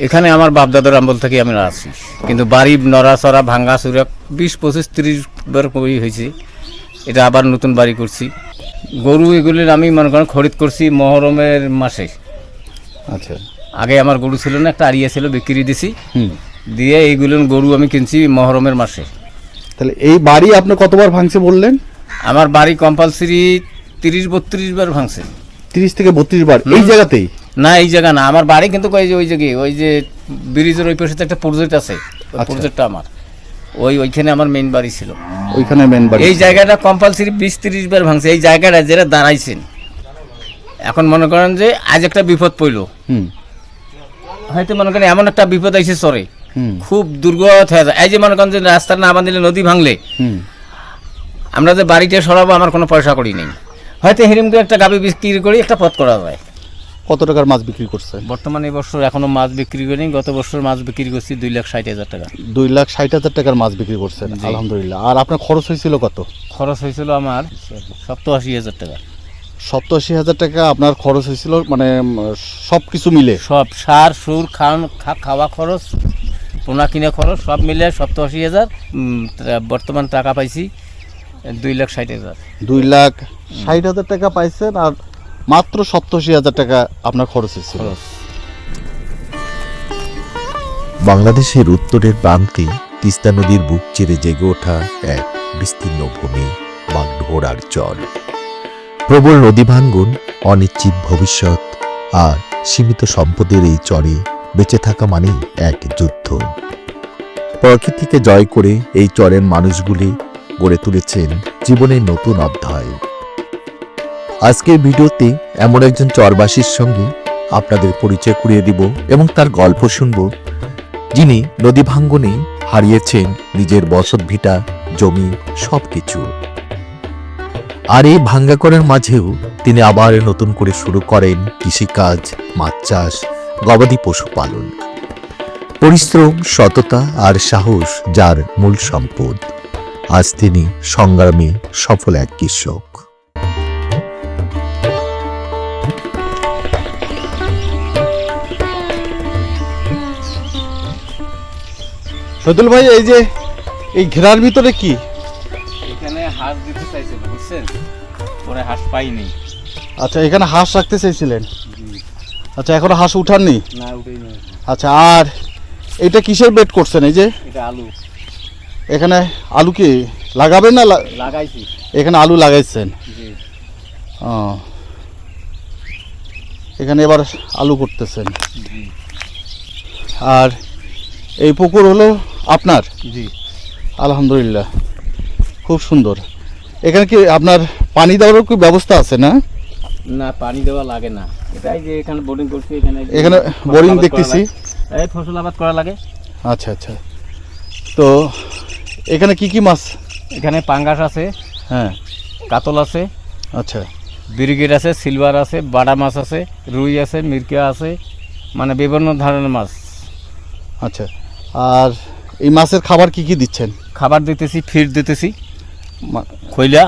এখানে আমার বাপদাদার আমল থেকে আমি আছি কিন্তু বাড়ি নড়াচড়া ভাঙ্গা চুরা বিশ পঁচিশ তিরিশ বার করি হয়েছে। এটা আবার নতুন বাড়ি করছি। গরু এগুলির আমি মনে করেন খরিদ করছি মহরমের মাসে। আচ্ছা। আগে আমার গরু ছিল না একটা আড়িয়া ছিল বিক্রি দিছি। হুম। দিয়ে এইগুলো গরু আমি কিনছি মহরমের মাসে। তাহলে এই বাড়ি আপনি কতবার ভাঙছে বললেন? আমার বাড়ি কম্পালসারি তিরিশ বত্রিশ বার ভাঙছে। তিরিশ থেকে বত্রিশ বার। এই জায়গাতেই? না এই জায়গা না। আমার বাড়ি কিন্তু ওই যে ওই জায়গায় ওই যে ব্রিজের ওই পাশে একটা প্রজেক্ট আছে। ওই আচ্ছা। প্রজেক্টটা আমার। ওই ওইখানে আমার মেইন বাড়ি ছিল। ওইখানে মেন বাড়ি এই জায়গাটা কম্পালসারি বিশ তিরিশ বার ভাঙছে। এই জায়গাটা যেটা দাঁড়াইছেন এখন মনে করেন যে আজ একটা বিপদ পড়ল। হয়তো মনে করেন এমন একটা বিপদ আইসে সরে খুব দুর্গত হয়ে যায়। এই যে মনে করেন যে রাস্তা না বাঁধিলে নদী ভাঙলে হুম। আমরা যে বাড়িতে সরাবো আমার কোনো পয়সা করি নেই। হয়তো হিরিম একটা গাবি বিক্রি করি একটা পথ করা যায়। কত টাকার মাছ বিক্রি করছে? বর্তমানে এই বছর এখনও মাছ বিক্রি করিনি গত বছর মাছ বিক্রি করছি দুই লাখ ষাট হাজার টাকা। দুই লাখ ষাট হাজার টাকার মাছ বিক্রি করছেন। আলহামদুলিল্লাহ। আর আপনার খরচ হয়েছিল কত? খরচ হয়েছিল আমার সপ্তাশি হাজার টাকা। সপ্তাশি হাজার টাকা আপনার খরচ হয়েছিল মানে সব কিছু মিলে? সব সার সুর খান খাওয়া খরচ পোনা কিনে খরচ সব মিলে সপ্তাশি হাজার বর্তমান টাকা পাইছি দুই লাখ ষাট হাজার। দুই লাখ ষাট হাজার টাকা পাইছেন আর মাত্র সপ্তাশি হাজার টাকা আপনার খরচ হয়েছিল বাংলাদেশের উত্তরের প্রান্তে তিস্তা নদীর বুক চিরে জেগে ওঠা এক বিস্তীর্ণ ভূমি বাগডোহরার চর প্রবল নদী ভাঙ্গন অনিশ্চিত ভবিষ্যৎ আর সীমিত সম্পদের এই চরে বেঁচে থাকা মানেই এক যুদ্ধ। প্রকৃতিকে জয় করে এই চরের মানুষগুলি গড়ে তুলেছেন জীবনের নতুন অধ্যায়। আজকের ভিডিওতে এমন একজন চরবাসীর সঙ্গে আপনাদের পরিচয় করিয়ে দিব এবং তার গল্প শুনব যিনি নদী ভাঙ্গনে হারিয়েছেন নিজের বসত ভিটা, জমি, সবকিছু। আর এই ভাঙ্গাকরের মাঝেও তিনি আবার নতুন করে শুরু করেন কৃষিকাজ, মাছ চাষ, গবাদি পশুপালন। পরিশ্রম, সততা আর সাহস যার মূল সম্পদ। আজ তিনি সংগ্রামে সফল এক কৃষক। শহীদুল ভাই এই যে এই ঘেরার ভিতরে কি? এখানে হাঁস দিতে চাইছিল বুঝছেন? পরে হাঁস পাইনি। আচ্ছা এখানে হাঁস রাখতে চাইছিলেন? আচ্ছা এখনও হাঁস উঠাননি? না উঠেই নেই। আচ্ছা আর এটা কিসের বেড করছেন এই যে? এটা আলু। এখানে আলু কি লাগাবেন না লাগাইছি। এখানে আলু লাগাইছেন? জি। ও। এখানে এবার আলু করতেছেন। জি। আর এই পুকুর হলো আপনার? জি। আলহামদুলিল্লাহ। খুব সুন্দর। এখানে কি আপনার পানি দেওয়ার কি ব্যবস্থা আছে না? না পানি দেওয়া লাগে না। এটাই যে এখানে বোরিং করছি এখানে এখানে করা দেখতেছি। এই ফসল আবাদ করা লাগে। আচ্ছা আচ্ছা। তো এখানে কি কি মাছ? এখানে পাঙ্গাস আছে হ্যাঁ। কাতল আছে আচ্ছা। ব্রিগেড আছে সিলভার আছে বাটা মাছ আছে রুই আছে মিরকা আছে মানে বিভিন্ন ধরনের মাছ। আচ্ছা। আর এই মাছের খাবার কি কি দিচ্ছেন? খাবার দিতেছি ফিড দিতেছি। খৈলা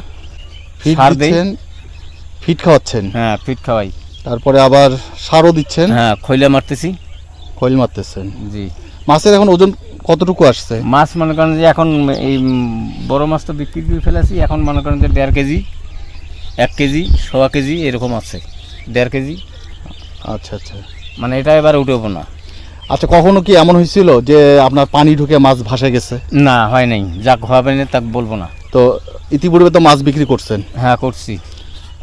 ফিট সার দেই। দিচ্ছেন ফিট খাওয়াচ্ছেন? হ্যাঁ ফিট খাওয়াই। তারপরে আবার সারও দিচ্ছেন? হ্যাঁ খৈলা মারতেছি। খৈল মারতেছেন। জি। মাছের এখন ওজন কতটুকু আসছে? মাছ মনে করেন যে এখন এই বড় মাছ তো বিক্রি করে ফেলেছি এখন মনে করেন যে দেড় কেজি এক কেজি সোয়া কেজি এরকম আছে দেড় কেজি। আচ্ছা আচ্ছা। মানে এটা এবার উঠেবো না। আচ্ছা কখনো কি এমন হয়েছিল যে আপনার পানি ঢুকে মাছ ভাসে গেছে? না হয় নাই। যাক হবে না তাক বলব না। তো ইতিপূর্বে তো মাছ বিক্রি করছেন। হ্যাঁ করছি।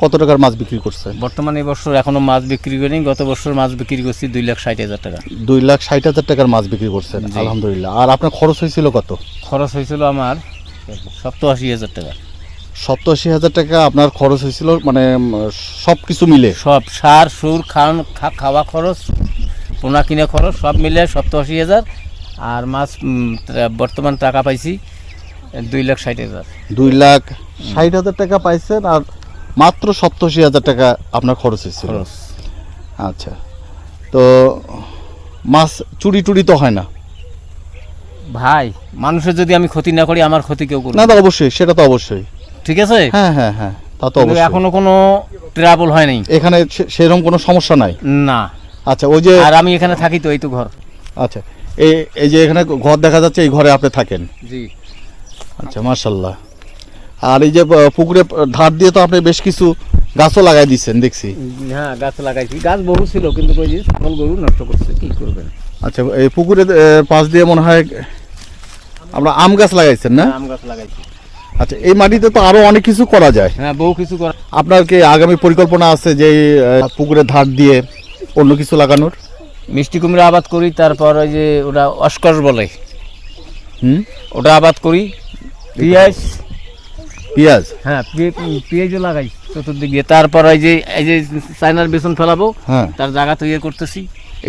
কত টাকার মাছ বিক্রি করছেন? বর্তমানে এই বছর এখনও মাছ বিক্রি করিনি গত বছর মাছ বিক্রি করছি দুই লাখ ষাট হাজার টাকা। দুই লাখ ষাট হাজার টাকার মাছ বিক্রি করছেন আলহামদুলিল্লাহ। আর আপনার খরচ হয়েছিল কত? খরচ হয়েছিল আমার সপ্তাশি হাজার টাকা। সপ্তাশি হাজার টাকা আপনার খরচ হয়েছিল মানে সব কিছু মিলে? সব সার সুর খান খাওয়া খরচ পোনা কিনে খরচ সব মিলে সপ্তাশি হাজার। আর মাছ বর্তমান টাকা পাইছি দুই লাখ ষাট হাজার। দুই লাখ ষাট হাজার টাকা পাইছেন আর মাত্র সপ্তাশি হাজার টাকা আপনার খরচ হয়েছে খরচ। আচ্ছা তো মাছ চুরি টুরি তো হয় না? ভাই মানুষের যদি আমি ক্ষতি না করি আমার ক্ষতি কেউ করবে না। তো অবশ্যই সেটা তো অবশ্যই। ঠিক আছে? হ্যাঁ হ্যাঁ হ্যাঁ তা তো অবশ্যই। এখনও কোনো ট্রাবল হয় নাই। এখানে সেরকম কোনো সমস্যা নাই? না। আচ্ছা ওই যে আর আমি এখানে থাকি তো এই তো ঘর। আচ্ছা এই এই যে এখানে ঘর দেখা যাচ্ছে এই ঘরে আপনি থাকেন? জি। আচ্ছা মার্শাল্লাহ আর এই যে পুকুরে ধার দিয়ে তো আপনি বেশ কিছু গাছও লাগাই দিচ্ছেন দেখছি। হ্যাঁ গাছ লাগাইছি। গাছ বহু ছিল কিন্তু কই যে ছাগল গরু নষ্ট করছে কি করবেন? আচ্ছা এই পুকুরে পাশ দিয়ে মনে হয় আমরা আম গাছ লাগাইছেন না? আম গাছ লাগাইছি। আচ্ছা এই মাটিতে তো আরও অনেক কিছু করা যায়। হ্যাঁ বহু কিছু করা আপনার কি আগামী পরিকল্পনা আছে যে পুকুরে ধার দিয়ে অন্য কিছু লাগানোর? মিষ্টি কুমড়া আবাদ করি তারপর ওই যে ওটা অস্কর বলে। হুম? ওটা আবাদ করি। পেঁয়াজ। পেঁয়াজ? হ্যাঁ পেঁয়াজও লাগাই চতুর্দিক দিয়ে। তারপর ওই যে এই যে চাইনার বেসন ফেলাবো হ্যাঁ। তার জায়গা তৈরি করতেছি।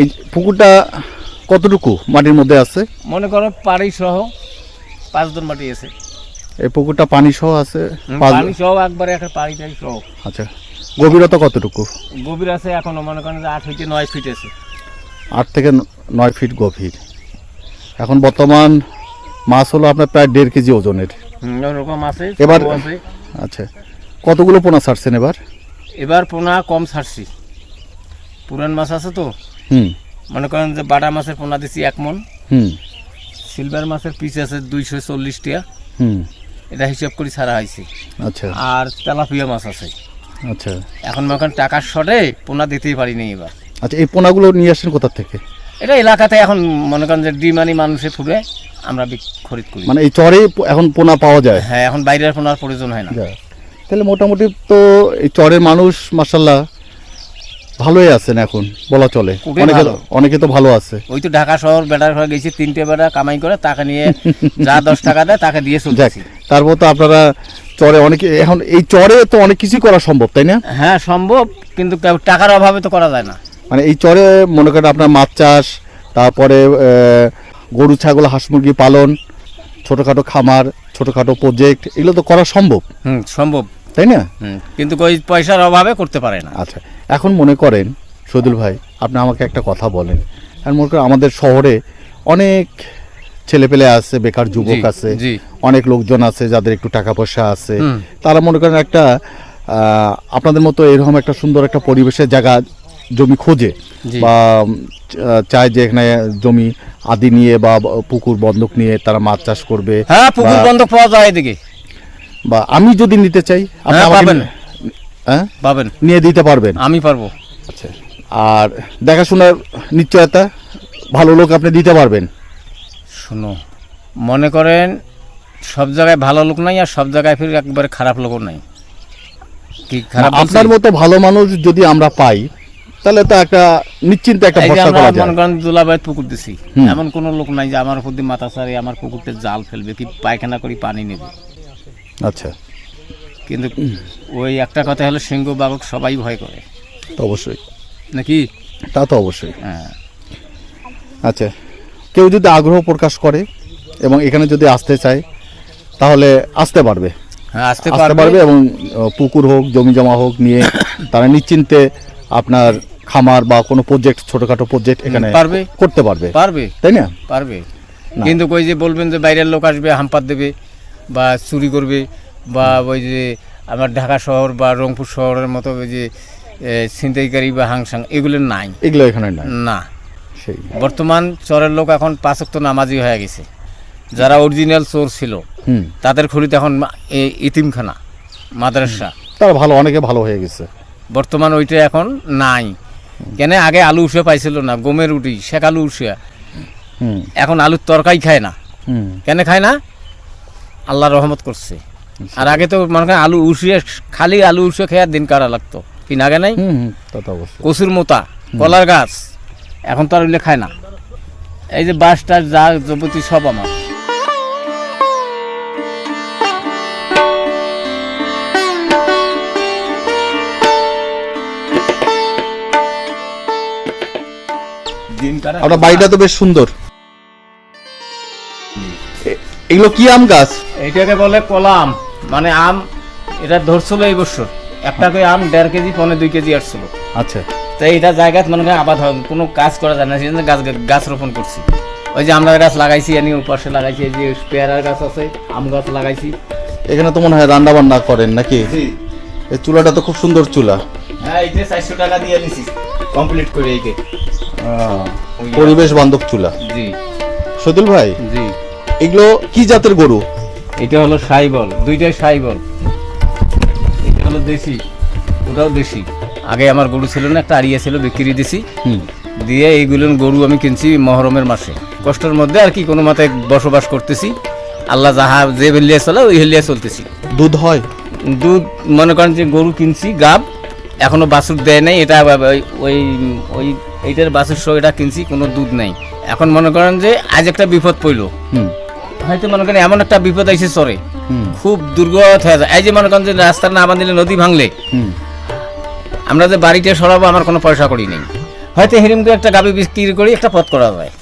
এই পুকুরটা কতটুকু মাটির মধ্যে আছে? মনে করো পাড়ি সহ পাঁচ জন মাটি আছে। এই পুকুরটা পানি সহ আছে? পানি সহ একবারে একটা পাড়িটাই সহ। আচ্ছা। গভীরতা কতটুকু? গভীর আছে এখনও মনে করেন যে আট হইতে নয় ফিট আছে। আট থেকে নয় ফিট গভীর। এখন বর্তমান মাছ হলো আপনার প্রায় দেড় কেজি ওজনের। ওরকম আছে এবার- আচ্ছা কতগুলো পোনা ছাড়ছেন এবার? এবার পোনা কম ছাড়ছি। পুরান মাছ আছে তো? হুম। মনে করেন যে বাটা মাছের পোনা দিছি এক মন। হুম। সিলভার মাছের পিস আছে দুইশো চল্লিশ টাকা হুম। এটা হিসাব করে ছাড়া হয়েছে। আচ্ছা। আর তেলাপিয়া মাছ আছে। আচ্ছা। এখন মনে করেন টাকার শর্টে পোনা দিতেই পারিনি এবার। আচ্ছা এই পোনাগুলো নিয়ে আসেন কোথা থেকে? এটা এলাকাতে এখন মনে করেন যে ডিমানি মানুষে ফুটে আমরা খরিদ করি। মানে এই চরে এখন পোনা পাওয়া যায়? হ্যাঁ এখন বাইরের পোনার প্রয়োজন হয় না। তাহলে মোটামুটি তো এই চরের মানুষ মাসাল্লাহ ভালোই আছেন এখন বলা চলে। অনেকে অনেকে তো ভালো আছে। ওই তো ঢাকা শহর বেটার ঘরে গেছি তিনটে বেটা কামাই করে তাকে নিয়ে যা দশ টাকা দেয় তাকে দিয়ে যাক চলতেছি। তারপর তো আপনারা চরে অনেকে এখন এই চরে তো অনেক কিছুই করা সম্ভব তাই না? হ্যাঁ সম্ভব কিন্তু টাকার অভাবে তো করা যায় না। মানে এই চরে মনে করেন আপনার মাছ চাষ তারপরে গরু ছাগল হাঁস মুরগি পালন ছোটোখাটো খামার ছোটোখাটো প্রজেক্ট এগুলো তো করা সম্ভব। হুম সম্ভব। তাই না? কিন্তু ওই পয়সার অভাবে করতে পারে না। আচ্ছা এখন মনে করেন সদুল ভাই আপনি আমাকে একটা কথা বলেন। আর মনে করেন আমাদের শহরে অনেক ছেলেপেলে আছে বেকার যুবক আছে অনেক লোকজন আছে যাদের একটু টাকা পয়সা আছে তারা মনে করেন একটা আহ, আপনাদের মতো এরকম একটা সুন্দর একটা পরিবেশের জায়গা জমি খোঁজে বা চায় যে এখানে জমি আদি নিয়ে বা পুকুর বন্ধক নিয়ে তারা মাছ চাষ করবে হ্যাঁ পুকুর বা- বন্ধ পাওয়া যায় এদিকে। বা আমি যদি নিতে চাই আপনি হ্যাঁ, পাবেন। হ্যাঁ? পাবেন। নিয়ে দিতে পারবেন? আমি পারব। আচ্ছা। আর দেখাশোনার নিশ্চয়তা ভালো লোক আপনি দিতে পারবেন? শোনো। মনে করেন সব জায়গায় ভালো লোক নাই আর সব জায়গায় ফির একবারে খারাপ লোকও নাই। কি খারাপ আপনার মতো ভালো মানুষ যদি আমরা পাই তাহলে তো একটা নিশ্চিন্তে একটা ভরসা করা যায়। করেন দুলাবাইত পুকুর দিছি। এমন কোনো লোক নাই যে আমার উপর দিয়ে মাথা সারি আমার পুকুরতে জাল ফেলবে কি পায়খানা করি পানি নেবে। আচ্ছা। কিন্তু ওই একটা কথা হলো সিংহ বাবক সবাই ভয় করে। তো অবশ্যই। নাকি? তা তো অবশ্যই। হ্যাঁ। আচ্ছা। কেউ যদি আগ্রহ প্রকাশ করে এবং এখানে যদি আসতে চায় তাহলে আসতে পারবে। হ্যাঁ আসতে পারবে। এবং পুকুর হোক জমি জমা হোক নিয়ে তারা নিশ্চিন্তে আপনার খামার বা কোনো প্রজেক্ট ছোটখাটো প্রজেক্ট এখানে পারবে। করতে পারবে। পারবে। তাই না? পারবে। কিন্তু ওই যে বলবেন যে বাইরের লোক আসবে হাম্পার দেবে বা চুরি করবে বা ওই যে আমার ঢাকা শহর বা রংপুর শহরের মতো ওই যে ছিনতাইকারী বা হাংসাং এগুলো নাই। এগুলো এখানে না। বর্তমান চরের লোক এখন পাঁচক্ত নামাজি হয়ে গেছে। যারা অরিজিনাল চোর ছিল তাদের খড়িতে এখন ইতিমখানা মাদ্রাসা। তারা ভালো অনেকে ভালো হয়ে গেছে। বর্তমান ওইটা এখন নাই। কেন আগে আলু উষে পাইছিল না গমের রুটি শেখ আলু উষে। হুম। এখন আলুর তরকারি খায় না। কেন খায় না? আল্লাহ রহমত করছে। আর আগে তো মনে করেন আলু উষিয়ে খালি আলু উষে খেয়ে দিন কারা লাগতো। কি নাগে নাই কচুর মোতা কলার গাছ। এখন তো আর ওইগুলো খায় না। এই যে বাস টাস যা যাবতীয় সব আমার। আপনার বাড়িটা তো বেশ সুন্দর। এগুলো কি আম গাছ? এইটাকে বলে কলা আম। মানে আম এটা ধরছিল এই বছর। একটা করে আম দেড় কেজি পনেরো দুই কেজি আসছিল। আচ্ছা। তো এইটা জায়গায় মনে করেন আবাদ হয় কোনো কাজ করা যায় না সেই জন্য গাছ গাছ রোপণ করছি। ওই যে আমরা গাছ লাগাইছি এনে পাশে লাগাইছি এই যে পেয়ারার গাছ আছে আম গাছ লাগাইছি। এখানে তো মনে হয় রান্না বান্না করেন নাকি? এই চুলাটা তো খুব সুন্দর চুলা। হ্যাঁ এই যে চারশো টাকা দিয়ে নিছি কমপ্লিট করে এইকে পরিবেশ বান্ধব চুলা। জি। সতুল ভাই জি। এগুলো কি জাতের গরু? এটা হলো সাইবল দুইটাই সাইবল এটা হলো দেশি ওটাও দেশি। আগে আমার গরু ছিল না একটা আড়িয়া ছিল বিক্রি দিছি। হুম দিয়ে এইগুলো গরু আমি কিনছি মহরমের মাসে। কষ্টের মধ্যে আর কি কোনো মতে বসবাস করতেছি। আল্লাহ যাহা যে হেলিয়া চলে ওই হেলিয়া চলতেছি। দুধ হয়? দুধ মনে করেন যে গরু কিনছি গাব এখনও বাছুর দেয় নাই এটা ওই ওই এইটার বাছুর সহ এটা কিনছি কোনো দুধ নাই। এখন মনে করেন যে আজ একটা বিপদ পড়ল। হয়তো মনে করেন এমন একটা বিপদ আইসে চরে। খুব দুর্গত হয়ে যায়। এই যে মনে করেন যে রাস্তা না বাঁধিলে নদী ভাঙলে আমরা যে বাড়িতে সরাবো, আমার কোনো পয়সা করি নেই। হয়তো হেরিমকে একটা গাবি বিক্রি করি, একটা পথ করা যায়।